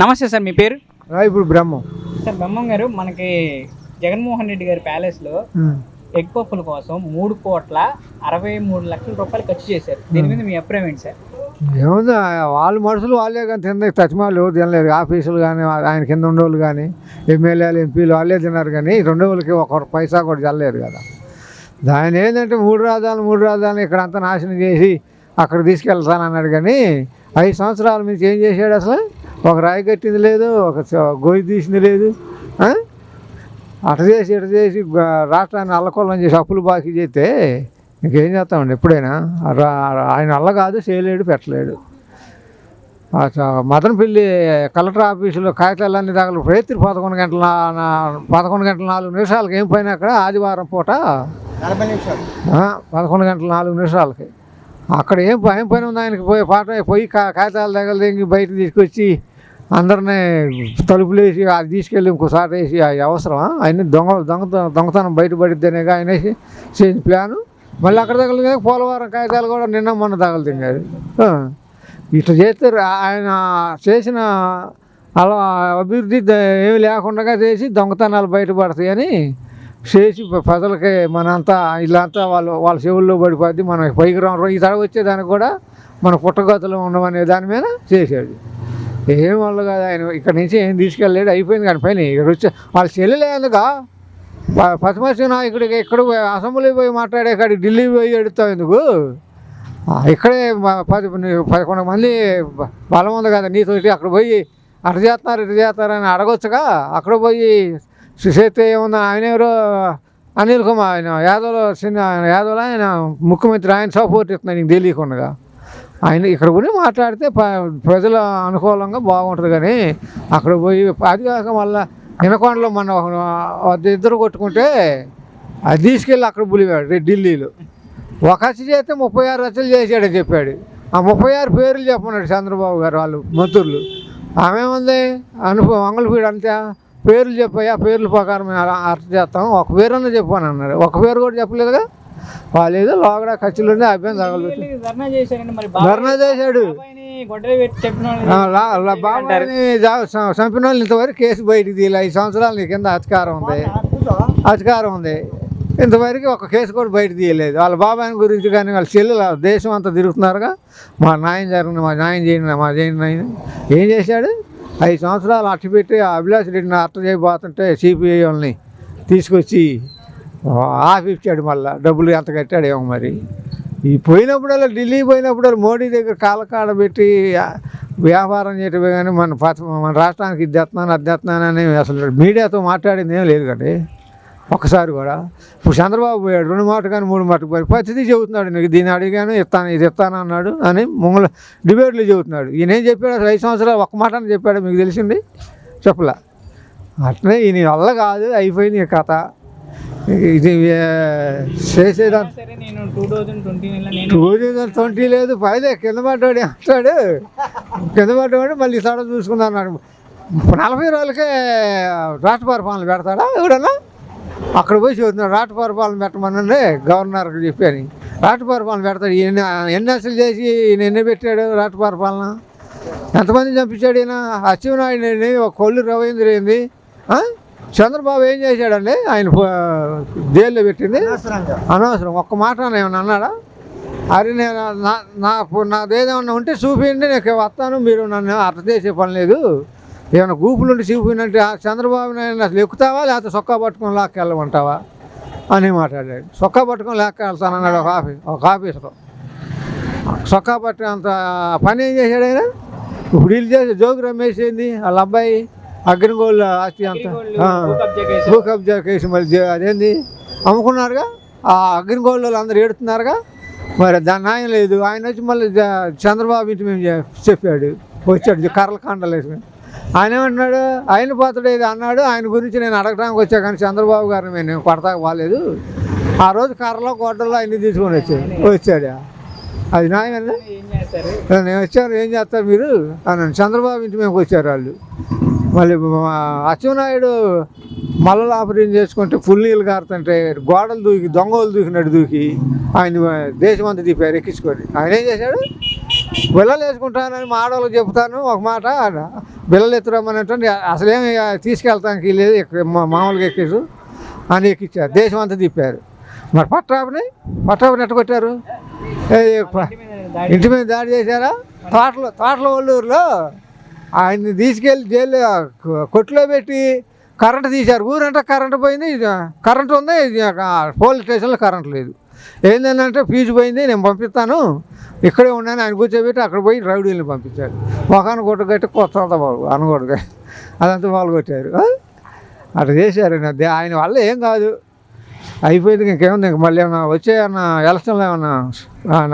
నమస్తే సార్ మీ పేరు? ఇప్పుడు బ్రహ్మం. సార్ బ్రహ్మం గారు మనకి జగన్మోహన్ రెడ్డి గారి ప్యాలెస్లో ఎగ్ పప్పుల కోసం మూడు కోట్ల అరవై మూడు లక్షల రూపాయలు ఖర్చు చేశారు. దీని మీద మీ అభిప్రాయం ఏంటి సార్? ఏముంది వాళ్ళ మనుషులు వాళ్ళే కానీ తిన్న తచ్చిమాలు ఎవరు తినలేదు. ఆఫీసులు కానీ ఆయన కింద ఉండేవాళ్ళు కానీ ఎమ్మెల్యేలు ఎంపీలు వాళ్ళే తిన్నారు కానీ రెండో వాళ్ళకి ఒక పైసా కూడా చల్లలేదు కదా. దాని ఏంటంటే మూడు రాజధానులు మూడు రాజధానులు ఇక్కడ అంతా నాశనం చేసి అక్కడ తీసుకెళ్తానన్నాడు కానీ ఐదు సంవత్సరాల నుంచి ఏం చేశాడు అసలు? ఒక రాయి కట్టింది లేదు ఒక గొయ్యి తీసింది లేదు? అట చేసి ఇట చేసి రాష్ట్రాన్ని అల్లకొల్లం చేసి అప్పులు బాకీ చేస్తే ఇంకేం చేస్తామండి ఎప్పుడైనా? ఆయన అల్ల కాదు చేయలేడు పెట్టలేడు. మదనపల్లి కలెక్టర్ ఆఫీసులో కాగితాలన్నీ తగలు రైతులు పదకొండు గంటల పదకొండు గంటల నాలుగు నిమిషాలకి ఏం పోయినా అక్కడ? ఆదివారం పూట? పదకొండు గంటల నాలుగు నిమిషాలకి. అక్కడ ఏం ఏం పని ఉంది ఆయనకి? పోయి పాట పోయి కాగితాలు తగలదేంగి బయట తీసుకొచ్చి అందరినీ తలుపులు వేసి అది తీసుకెళ్ళి ఇంకోసారి వేసి అవసరమా? ఆయన దొంగ దొంగత దొంగతనం బయటపడిద్దనేగా ఆయన చేసి చేసిన ప్లాను. మళ్ళీ అక్కడ తగలింది పోలవరం కాగితాలు కూడా నిన్న మొన్న తగలదింగారు ఇట్లా చేస్తే ఆయన చేసిన అలా అభివృద్ధి ఏమి లేకుండా చేసి దొంగతనాలు బయటపడతాయని చేసి ప్రజలకి మనంతా ఇలాంతా వాళ్ళు వాళ్ళ చెవుల్లో పడిపోద్ది. మన పైకి రావడం ఈ తడ వచ్చేదానికి కూడా మన పుట్టగతులు ఉండమనే దాని మీద చేశాడు. ఏం వాళ్ళు కాదు ఆయన. ఇక్కడ నుంచి ఏం తీసుకెళ్ళలేడు అయిపోయింది కానీ పైన. ఇక్కడ వచ్చి వాళ్ళ చెల్లెలే ఎందుక పశ్చిమర్శి నాయకుడికి ఇక్కడ పోయి అసెంబ్లీ పోయి మాట్లాడే కాడికి ఢిల్లీ పోయి ఎడుతావు ఎందుకు? ఇక్కడే పది పదకొండు మంది బలం ఉంది కదా నీతోటి అక్కడ పోయి అటు చేస్తున్నారు ఇటు చేస్తున్నారని అడగొచ్చుగా? అక్కడ పోయి చేస్తే ఏముంది? ఆయన ఎవరో? అనిల్ కుమార్ ఆయన యాదవ్లో చిన్న ఆయన యాదవ్లో ఆయన ముఖ్యమంత్రి ఆయన సపోర్ట్ ఇస్తున్నాడు నీకు తెలియకుండా. ఆయన ఇక్కడ కూడా మాట్లాడితే ప- ప్రజల అనుకూలంగా బాగుంటుంది కానీ అక్కడ పోయి అది కాక మళ్ళీ నినకొండలో మన ఒక ఇద్దరు కొట్టుకుంటే అది తీసుకెళ్ళి అక్కడ పులివాడు ఢిల్లీలో. ఒక చేస్తే ముప్పై ఆరు రచనలు చేశాడని చెప్పాడు. ఆ ముప్పై ఆరు పేర్లు చెప్పన్నాడు చంద్రబాబు గారు వాళ్ళు మంత్రులు. ఆమెముంది ఉంది అనుభవం మంగళపీడు అంతే. పేర్లు చెప్పాయి ఆ పేర్ల ప్రకారం మేము అలా చేస్తాం. ఒక పేరన్నా చెప్పాను అన్నాడు. ఒక పేరు కూడా చెప్పలేదుగా వాళ్ళు ఏదో లోగడ ఖర్చులుండే అభ్యర్థి వెళ్ళి ధర్నా చేశాడు. చంపిన వాళ్ళు ఇంతవరకు కేసు బయటికి తీయాలి. ఐదు సంవత్సరాలు నీ కింద అధికారం ఉంది. అధికారం ఉంది. ఇంతవరకు ఒక కేసు కూడా బయట తీయలేదు. వాళ్ళ బాబాయిని గురించి కానీ వాళ్ళ చెల్లెలు దేశం అంతా తిరుగుతున్నారుగా. మా న్యాయం జరిగింది మా న్యాయం చేయండి మా చేయండి నాయన. ఏం చేశాడు? ఐదు సంవత్సరాలు అట్టు పెట్టి అభిలాష్ రెడ్డిని అట్ట చేయబోతుంటే సిపిఐ వాళ్ళని తీసుకొచ్చి ఆఫ్ ఇచ్చాడు మళ్ళీ. డబ్బులు ఎంత కట్టాడు ఏమో మరి. ఈ పోయినప్పుడల్లా ఢిల్లీ పోయినప్పుడల్లా మోడీ దగ్గర కాలకాడ పెట్టి వ్యాపారం చేయటమే కానీ మన పథ మన రాష్ట్రానికి ఇది తెస్తున్నాను అది తెస్తున్నాను అని అసలు మీడియాతో మాట్లాడింది ఏం లేదు కండి ఒక్కసారి కూడా. ఇప్పుడు చంద్రబాబు పోయాడు రెండు మాట కానీ మూడు మాటకు పోయి ప్రతిదీ చెబుతున్నాడు నీకు దీన్ని అడిగాను ఇస్తాను ఇది ఇస్తాను అన్నాడు అని మొంగళ డిబేట్లు చెబుతున్నాడు. ఈయన ఏం చెప్పాడు? అసలు ఐదు సంవత్సరాలు ఒక్క మాట అని చెప్పాడు మీకు తెలిసింది? చెప్పలా. అట్లనే ఈయన వల్ల కాదు అయిపోయింది ఈ కథ. ఇది చేసేదాన్ని టూ థౌజండ్ ట్వంటీ లేదు పైదే కింద పడ్డాడు అంటాడు కింద పడ్డాడు మళ్ళీ తడ చూసుకుందా అన్నాడు. నలభై రోజులకే రాష్ట్ర పరిపాలన పెడతాడా ఎవడన్నా? అక్కడ పోయి చూస్తున్నాడు రాష్ట్ర పరిపాలన పెట్టమనండి గవర్నర్కి చెప్పాను రాష్ట్ర పరిపాలన పెడతాడు ఈయన ఎన్ని అసలు చేసి ఈయన ఎన్ని పెట్టాడు రాష్ట్ర పరిపాలన? ఎంతమంది చంపించాడు ఈయన? అచ్చెన్నాయుడు ఒక కొల్లు రవీంద్ర ఏంది? చంద్రబాబు ఏం చేశాడండి? ఆయన జైల్లో పెట్టింది? అనవసరం. ఒక్క మాట ఏమన్నా అన్నాడా? అరే నేను నా నా నాదేదన్నా ఉంటే చూపించండి నేను వస్తాను. మీరు నన్ను అర్థం చేసే పని లేదు. ఏమైనా గూపులుండి చూపినంటే ఆ చంద్రబాబు నాయుడు అసలు ఎక్కుతావా? లేకపోతే సొక్కా పట్టుకొని లాక్కెళ్ళమంటావా? అని మాట్లాడాడు. సొక్కా పట్టుకొని లాక్కెళ్తానన్నాడు ఒక ఆఫీస్ ఒక ఆఫీసరు సొక్కా పట్టినంత పని ఏం చేశాడు ఆయన? ఇప్పుడు వీళ్ళు చేసే జోగి రమేష్ ఏంది? వాళ్ళ అబ్బాయి? అగ్నిగోళ్ళ ఆస్తి అంతా. భూ కబ్జా కేసు. జే- అదేంది? అమ్ముకున్నారుగా? ఆ అగ్నిగోల్డ్ వాళ్ళు అందరు ఏడుతున్నారుగా మరి దాని న్యాయం లేదు. ఆయన వచ్చి మళ్ళీ చంద్రబాబు ఇంటి మేము చెప్పాడు. వచ్చాడు. కర్రల కాండలు వేసుకుని. ఆయన ఏమంటున్నాడు? ఆయన పోతాడు ఏదో అన్నాడు. ఆయన గురించి నేను అడగడానికి వచ్చా కానీ చంద్రబాబు గారిని నేను కొడతాక బాగాలేదు ఆ రోజు కర్రలో గొడ్డలో అన్ని తీసుకొని వచ్చాడు వచ్చాడు. అది న్యాయం నేను వచ్చాను. ఏం చేస్తారు మీరు? అన్నాను చంద్రబాబు ఇంటి మేము వచ్చారు వాళ్ళు. మళ్ళీ అచ్చెన్నాయుడు మళ్ళీ ఆపరేషన్ చేసుకుంటే ఫుల్ నీళ్ళు కారుతుంటే గోడలు దూకి దొంగలు దూకినట్టు దూకి ఆయన దేశం అంతా తిప్పారు ఎక్కించుకొని. ఆయన ఏం చేశాడు? బిల్లలు వేసుకుంటానని మా ఆడవాళ్ళకి చెప్తాను ఒక మాట బిల్లలు ఎత్తురమ్మన్నటువంటి అసలేమి తీసుకెళ్తానికి లేదు మా- మామూలుగా ఎక్కించు అని ఎక్కించారు. దేశం అంతా తిప్పారు. మరి పట్టాపని పట్టాపని ఎట్ట కొట్టారు? ఇంటి మీద దాడి ఇంటి మీద దాడి చేశారా? తోటలో తోటల ఒల్లూరులో ఆయన్ని తీసుకెళ్ళి జైలు కొట్టులో పెట్టి కరెంటు తీశారు. ఊరంటే కరెంటు పోయింది ఇది కరెంటు ఉంది ఇది పోలీస్ స్టేషన్లో కరెంట్ లేదు. ఏంటంటే ఫీజు పోయింది నేను పంపిస్తాను ఇక్కడే ఉన్నాను ఆయన కూర్చోబెట్టి అక్కడ పోయి రౌడీలను పంపించాడు. మొఖాన్ని కొట్టు కట్టి కొత్త వాళ్ళు అనకూడదు. అదంతా వాళ్ళు కొట్టారు అట్లా చేశారు. దే- ఆయన వల్ల ఏం కాదు. అయిపోయింది ఇంకేముంది? ఇంక మళ్ళీ ఏమన్నా వచ్చే ఏమన్నా ఎలక్షన్లో ఏమన్నా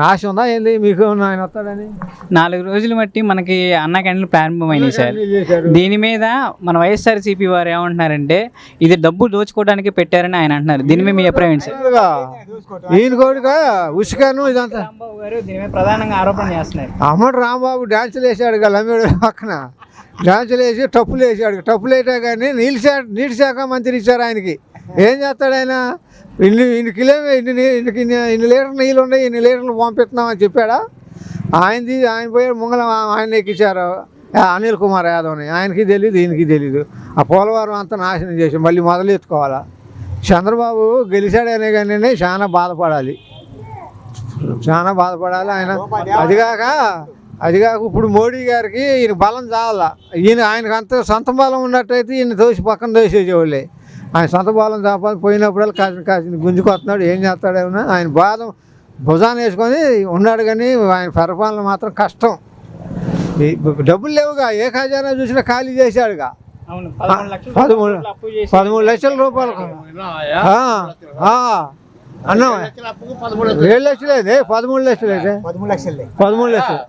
ఆశ ఉందా ఏంది? మీకు ఏమన్నా ఆయన వస్తాడని? నాలుగు రోజులు బట్టి మనకి అన్న క్యాంటీన్లు ప్రారంభమైనాయి సార్. దీని మీద మన వైఎస్ఆర్సీపీ వారు ఏమంటున్నారంటే ఇది డబ్బు దోచుకోవడానికి పెట్టారని ఆయన అంటున్నారు. దీని మీద మీ అభిప్రాయం ఏంటి సార్? ఈయన కోడిగా ఉసుకాను ఇదంతా. రాంబాబు గారు దీని మీద ప్రధానంగా ఆరోపణ చేస్తున్నారు. అమ్మడు రాంబాబు డ్యాన్సులు వేసాడు కదా లమ్మేడు పక్కన. డ్యాన్సులు వేసి టప్పులు వేసాడు. టప్పులు వేయటా కానీ నీళ్ళు శా నీటి శాఖ మంత్రి ఇచ్చారు ఆయనకి. ఏం చేస్తాడు ఆయన? ఇన్ని ఇన్ని కిలో ఇన్ని ఇన్ని ఇన్ని లీటర్లు నీళ్ళు ఉన్నాయి ఇన్ని లీటర్లు పంపిస్తున్నామని చెప్పాడా? ఆయనది ఆయన పోయాడు ముంగళం ఆయన ఎక్కించారు అనిల్ కుమార్ యాదవ్ని ఆయనకి తెలియదు ఈయనకి తెలియదు ఆ పోలవరం అంతా నాశనం చేసి మళ్ళీ మొదలు ఎత్తుకోవాలా చంద్రబాబు గెలిచాడనే కానీ చాలా బాధపడాలి. చాలా బాధపడాలి. ఆయన అదిగాక అదిగాక ఇప్పుడు మోడీ గారికి ఈయన బలం చావాల ఈయన ఆయనకు అంత సొంత బలం ఉన్నట్టయితే ఈయన తోసి పక్కన తోసేసేవాళ్ళే. ఆయన సొంత బలం చాపాలి పోయినప్పుడల్లా కాసిన కాసిన గుంజుకొస్తున్నాడు ఏం చేస్తాడేమో ఆయన బాధం భుజాన్ని వేసుకొని ఉన్నాడు కానీ ఆయన పరిపాలన మాత్రం కష్టం. డబ్బులు లేవుగా ఏ ఖజానా చూసినా ఖాళీ చేశాడుగా. అవును పదమూడు లక్షల పదమూడు లక్షల రూపాయలు. ఆ, ఆ, అన్నా ఏడు లక్షలేదే పదమూడు లక్షలేదే పదమూడు లక్షలే. పదమూడు లక్షలు.